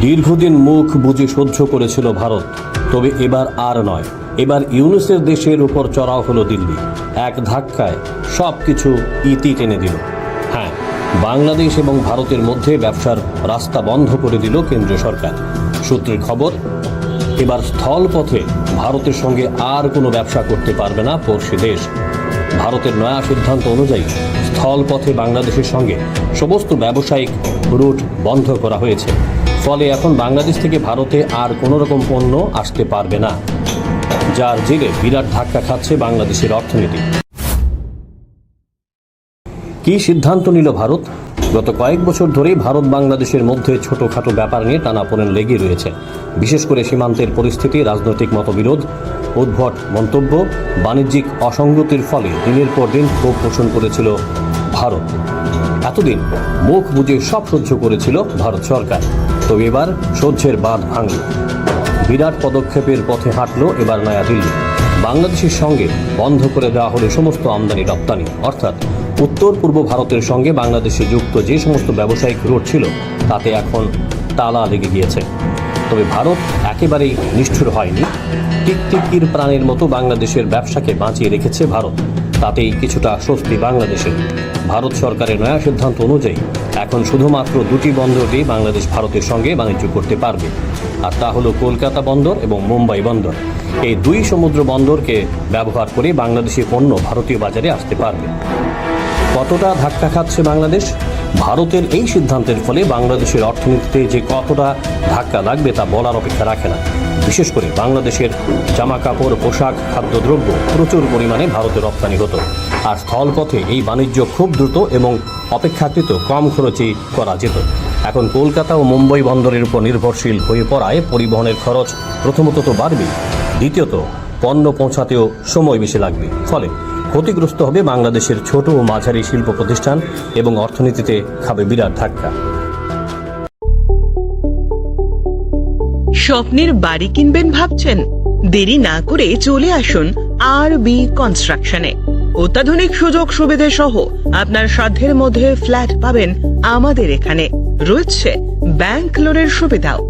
দীর্ঘদিন মুখ বুজে সহ্য করেছিল ভারত। তবে এবার আর নয়। এবার ইউনুসের দেশের উপর চড়াও হলো দিল্লি। এক ধাক্কায় সব কিছু ইতি টেনে দিল। হ্যাঁ বাংলাদেশ এবং ভারতের মধ্যে ব্যবসার রাস্তা বন্ধ করে দিল কেন্দ্রীয় সরকার। সূত্রের খবর, এবার স্থলপথে ভারতের সঙ্গে আর কোনো ব্যবসা করতে পারবে না পড়শি দেশ। ভারতের নয়া সিদ্ধান্ত অনুযায়ী স্থলপথে বাংলাদেশের সঙ্গে সমস্ত ব্যবসায়িক রুট বন্ধ করা হয়েছে। ফলে এখন বাংলাদেশ থেকে ভারতে আর কোনো রকম পণ্য আসতে পারবে না। যার জেরে বিরাট ধাক্কা খাচ্ছে বাংলাদেশের অর্থনীতি। কি সিদ্ধান্ত নিল ভারত? গত কয়েক বছর ধরেই ভারত বাংলাদেশের মধ্যে ছোটখাটো ব্যাপার নিয়ে টানাপোড়েন লেগে রয়েছে। বিশেষ করে সীমান্তের পরিস্থিতি, রাজনৈতিক মতবিরোধ, উদ্ভট মন্তব্য, বাণিজ্যিক অসঙ্গতির ফলে দিনের পর দিন ক্ষোভ পোষণ করেছিল ভারত। এতদিন মুখ বুজে সব সহ্য করেছিল ভারত সরকার। তবে এবার সহ্যের বাঁধ ভাঙল। বিরাট পদক্ষেপের পথে হাঁটল এবার নয়াদিল্লি। বাংলাদেশের সঙ্গে বন্ধ করে দেওয়া হলো সমস্ত আমদানি রপ্তানি। অর্থাৎ উত্তর পূর্ব ভারতের সঙ্গে বাংলাদেশে যুক্ত যে সমস্ত ব্যবসায়িক রোড ছিল, তাতে এখন তালা লেগে গিয়েছে। তবে ভারত একেবারেই নিষ্ঠুর হয়নি। টিকটিকির প্রাণের মতো বাংলাদেশের ব্যবসাকে বাঁচিয়ে রেখেছে ভারত। তাতেই কিছুটা স্বস্তি বাংলাদেশের। ভারত সরকারের নয়া সিদ্ধান্ত অনুযায়ী এখন শুধুমাত্র দুটি বন্দর দিয়ে বাংলাদেশ ভারতের সঙ্গে বাণিজ্য করতে পারবে। আর তা হলো কলকাতা বন্দর এবং মুম্বাই বন্দর। এই দুই সমুদ্র বন্দরকে ব্যবহার করে বাংলাদেশি পণ্য ভারতীয় বাজারে আসতে পারবে। কতটা ধাক্কা খাচ্ছে বাংলাদেশ? ভারতের এই সিদ্ধান্তের ফলে বাংলাদেশের অর্থনীতিতে যে কতটা ধাক্কা লাগবে তা বলার অপেক্ষা রাখে না। বিশেষ করে বাংলাদেশের জামা কাপড় পোশাক, খাদ্যদ্রব্য প্রচুর পরিমাণে ভারতে রপ্তানি হতো। আর স্থলপথে এই বাণিজ্য খুব দ্রুত এবং অপেক্ষাকৃত কম খরচে করা যেত। এখন কলকাতা ও মুম্বই বন্দরের উপর নির্ভরশীল হয়ে পড়ায় পরিবহনের খরচ প্রথমত তো বাড়বেই, দ্বিতীয়ত পণ্য পৌঁছাতেও সময় বেশি লাগবে। ফলে ক্ষতিগ্রস্ত হবে বাংলাদেশের ছোট ও মাঝারি শিল্প প্রতিষ্ঠান এবং অর্থনীতিতে খাবে বিরাট ধাক্কা। স্বপ্নের বাড়ি কিনবেন ভাবছেন? দেরি না করে চলে আসুন আর বি কনস্ট্রাকশনে অত্যাধুনিক সুযোগ সুবিধে সহ আপনার সাধ্যের মধ্যে ফ্ল্যাট পাবেন আমাদের এখানে। রয়েছে ব্যাংক লোনের সুবিধাও।